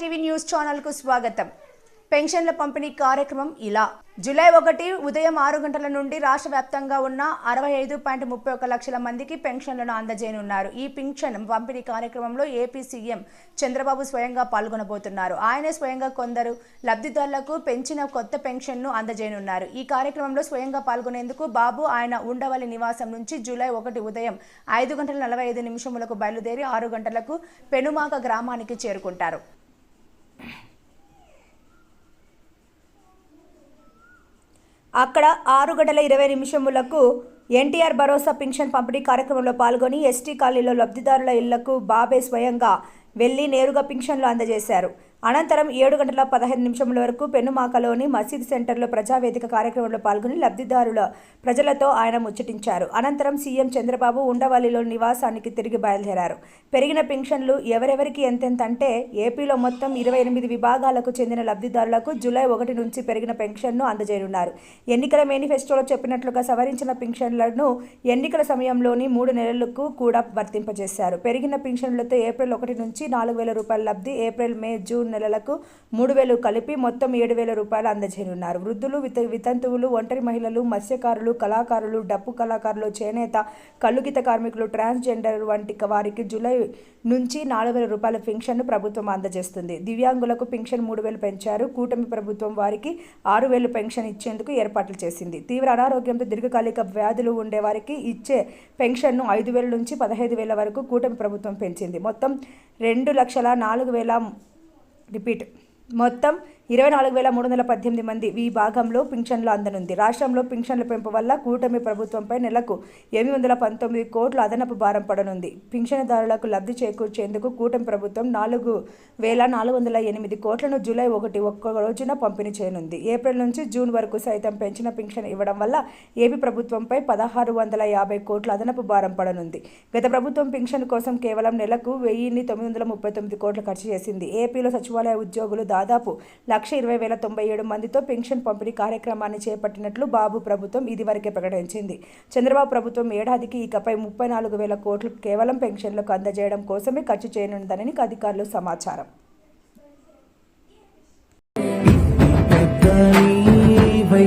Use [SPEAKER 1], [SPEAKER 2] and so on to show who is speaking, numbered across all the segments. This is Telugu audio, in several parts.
[SPEAKER 1] టీవీ న్యూస్ ఛానల్కు స్వాగతం. పెన్షన్ల పంపిణీ కార్యక్రమం ఇలా. జూలై ఒకటి ఉదయం ఆరు గంటల నుండి రాష్ట్ర వ్యాప్తంగా ఉన్న అరవై ఐదు పాయింట్ ముప్పై ఒక లక్షల మందికి పెన్షన్లను అందజేయనున్నారు. ఈ పెన్షన్ పంపిణీ కార్యక్రమంలో ఏపీ సీఎం చంద్రబాబు స్వయంగా పాల్గొనబోతున్నారు. ఆయన స్వయంగా కొందరు లబ్ధిదారులకు పెంచిన కొత్త పెన్షన్ను అందజేయనున్నారు. ఈ కార్యక్రమంలో స్వయంగా పాల్గొనేందుకు బాబు ఆయన ఉండవల్లి నివాసం నుంచి జూలై ఒకటి ఉదయం ఐదు గంటల నలభై ఐదు నిమిషములకు బయలుదేరి ఆరు గంటలకు పెనుమాక గ్రామానికి చేరుకుంటారు. అక్కడ ఆరు గంటల ఇరవై నిమిషములకు ఎన్టీఆర్ భరోసా పింఛన్ పంపిణీ కార్యక్రమంలో పాల్గొని ఎస్టీ కాలనీలో లబ్ధిదారుల ఇళ్ళకు బాబే స్వయంగా వెళ్ళి నేరుగా పింఛన్లు అందజేశారు. అనంతరం ఏడు గంటల పదహైదు నిమిషముల వరకు పెనుమాకలోని మసీద్ సెంటర్లో ప్రజావేదిక కార్యక్రమంలో పాల్గొని లబ్ధిదారుల ప్రజలతో ఆయన ముచ్చటించారు. అనంతరం సీఎం చంద్రబాబు ఉండవల్లిలో నివాసానికి తిరిగి బయలుదేరారు. పెరిగిన పెన్షన్లు ఎవరెవరికి ఎంతెంత అంటే ఏపీలో మొత్తం ఇరవై ఎనిమిది విభాగాలకు చెందిన లబ్ధిదారులకు జూలై ఒకటి నుంచి పెరిగిన పెన్షన్ను అందజేయనున్నారు. ఎన్నికల మేనిఫెస్టోలో చెప్పినట్లుగా సవరించిన పెన్షన్లను ఎన్నికల సమయంలోని మూడు నెలలకు కూడా వర్తింపజేశారు. పెరిగిన పెన్షన్లతో ఏప్రిల్ ఒకటి నుంచి నాలుగు వేల రూపాయల లబ్ధి ఏప్రిల్ మే జూన్ నెలలకు మూడు వేలు కలిపి మొత్తం ఏడు వేల రూపాయలు అందజేయనున్నారు. వృద్ధులు విత వితంతువులు ఒంటరి మహిళలు మత్స్యకారులు కళాకారులు డప్పు కళాకారులు చేనేత కల్లుగీత కార్మికులు ట్రాన్స్జెండర్ వంటి వారికి జూలై నుంచి నాలుగు వేల రూపాయల పెన్షన్ను ప్రభుత్వం అందజేస్తుంది. దివ్యాంగులకు పెన్షన్ మూడు వేలు పెంచారు. కూటమి ప్రభుత్వం వారికి ఆరు వేలు పెన్షన్ ఇచ్చేందుకు ఏర్పాట్లు చేసింది. తీవ్ర అనారోగ్యంతో దీర్ఘకాలిక వ్యాధులు ఉండే వారికి ఇచ్చే పెన్షన్ను ఐదు వేల నుంచి పదహైదు వేల వరకు కూటమి ప్రభుత్వం పెంచింది. మొత్తం రెండు లక్షల నాలుగు వేల రిపీట్. మొత్తం ఇరవై నాలుగు వేల మూడు వందల పద్దెనిమిది మంది ఈ భాగంలో పింఛన్లు అందనుంది. రాష్ట్రంలో పింఛన్ల పెంపు వల్ల కూటమి ప్రభుత్వంపై నెలకు ఎనిమిది వందల పంతొమ్మిది కోట్ల అదనపు భారం పడనుంది. పింఛనుదారులకు లబ్ధి చేకూర్చేందుకు కూటమి ప్రభుత్వం నాలుగు వేల నాలుగు వందల ఎనిమిది కోట్లను జూలై ఒకటి ఒక్క రోజున పంపిణీ చేయనుంది. ఏప్రిల్ నుంచి జూన్ వరకు సైతం పెంచిన పింఛన్ ఇవ్వడం వల్ల ఏపీ ప్రభుత్వంపై పదహారు వందల యాభై కోట్ల అదనపు భారం పడనుంది. గత ప్రభుత్వం పింఛన్ కోసం కేవలం నెలకు వెయ్యిన్ని తొమ్మిది వందల ముప్పై తొమ్మిది కోట్లు ఖర్చు చేసింది. ఏపీలో సచివాలయ ఉద్యోగులు దాదాపు లక్ష ఇరవై వేల తొంభై ఏడు మందితో పెన్షన్ పంపిణీ కార్యక్రమాన్ని చేపట్టినట్లు బాబు ప్రభుత్వం ఇదివరకే ప్రకటించింది. చంద్రబాబు ప్రభుత్వం ఏడాదికి ఇకపై ముప్పై నాలుగు వేల కోట్లు కేవలం పెన్షన్లకు అందజేయడం కోసమే ఖర్చు చేయనుందని అధికారులు సమాచారం.
[SPEAKER 2] పెద్దనివై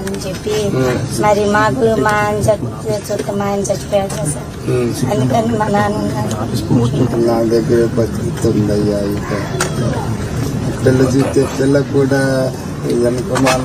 [SPEAKER 3] అని చెప్పి మరి మాకు మా ఆయన చచ్చి చుట్టూ మా ఆయన చచ్చిపోయాడు కదా సార్. అందుకని మా నాన్న ఉన్నారు
[SPEAKER 4] నా దగ్గర పరిస్థితి ఉందయ్యా ఇక. పిల్ల చూస్తే పిల్లకు కూడా వెనక మాల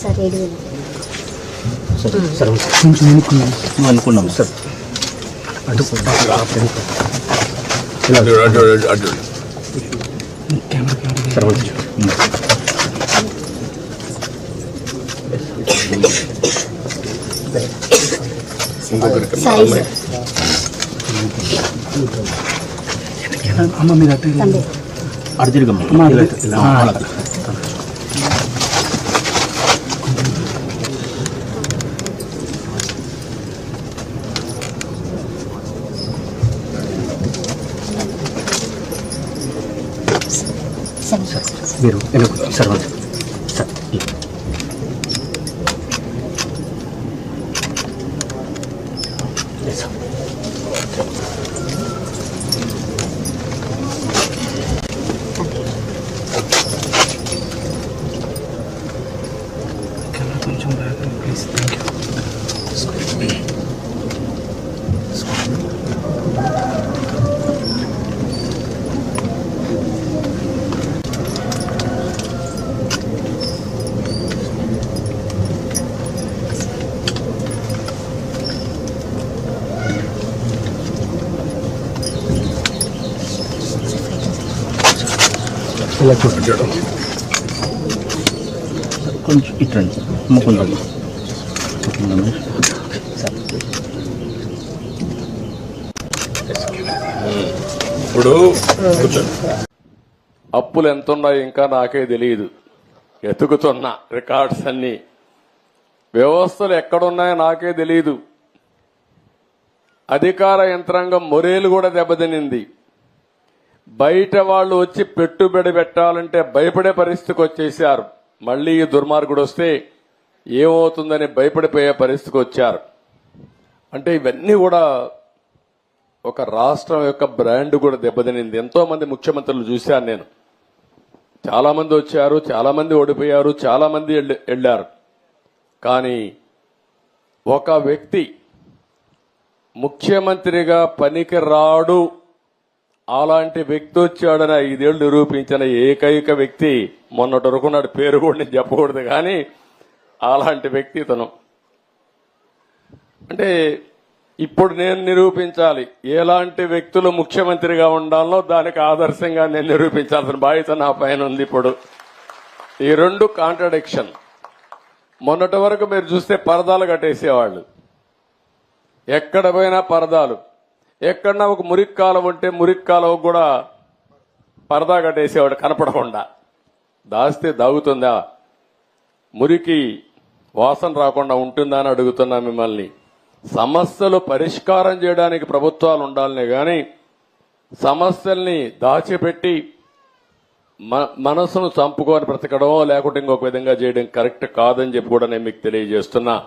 [SPEAKER 3] సార్ ఏడు వేలు
[SPEAKER 5] అనుకున్నాం సార్
[SPEAKER 4] అటు అటు అటు
[SPEAKER 5] సార్ అమ్మ మీరు అటు అటు తిరగమ్మ అమ్మ ఇలా ఇలా ప్లీజ్ థ్యాంక్ యూ ఇలా చూపించడం కొంచెం ఇట్రండి అమ్మ కొంచెం కొంచెం సార్
[SPEAKER 6] ఇప్పుడు అప్పులు ఎంత ఉన్నాయో ఇంకా నాకే తెలియదు. ఎతుకుతున్నా రికార్డ్స్ అన్ని. వ్యవస్థలు ఎక్కడున్నాయో నాకే తెలియదు. అధికార యంత్రాంగం మొరేలు కూడా దెబ్బతినింది. బయట వాళ్ళు వచ్చి పెట్టుబడి పెట్టాలంటే భయపడే పరిస్థితికి వచ్చేసారు మళ్ళీ ఈ దుర్మార్గుడు వస్తే ఏమవుతుందని భయపడిపోయే పరిస్థితికి వచ్చారు. అంటే ఇవన్నీ కూడా ఒక రాష్ట్రం యొక్క బ్రాండ్ కూడా దెబ్బతినింది. ఎంతో మంది ముఖ్యమంత్రులు చూశాను నేను. చాలా మంది వచ్చారు చాలా మంది ఓడిపోయారు చాలా మంది వెళ్ళారు. కానీ ఒక వ్యక్తి ముఖ్యమంత్రిగా పనికి రాడు అలాంటి వ్యక్తి వచ్చాడని ఐదేళ్ళు నిరూపించిన ఏకైక వ్యక్తి మొన్నటి వరకు నాడు పేరు కూడా నేను చెప్పకూడదు. కానీ అలాంటి వ్యక్తి ఇతను. అంటే ఇప్పుడు నేను నిరూపించాలి. ఎలాంటి వ్యక్తులు ముఖ్యమంత్రిగా ఉండాలో దానికి ఆదర్శంగా నేను నిరూపించాల్సిన బాధ్యత నా పైన ఉంది ఇప్పుడు. ఈ రెండు కాంట్రడిక్షన్ మొన్నటి వరకు మీరు చూస్తే పరదాలు కట్టేసేవాళ్ళు. ఎక్కడ పోయినా పరదాలు. ఎక్కడన్నా ఒక మురికి ఉంటే మురికి కూడా పరదా కట్టేసేవాడు కనపడకుండా. దాస్తే దాగుతుందా? మురికి వాసన రాకుండా ఉంటుందా అని అడుగుతున్నా మిమ్మల్ని. సమస్యలు పరిష్కారం చేయడానికి ప్రభుత్వాలు ఉండాలనే కానీ సమస్యల్ని దాచిపెట్టి మ- మనసును చంపుకొని బ్రతకడం లేకుంటే ఇంకొక విధంగా చేయడం కరెక్ట్ కాదని చెప్పి కూడా నేను మీకు తెలియజేస్తున్నా.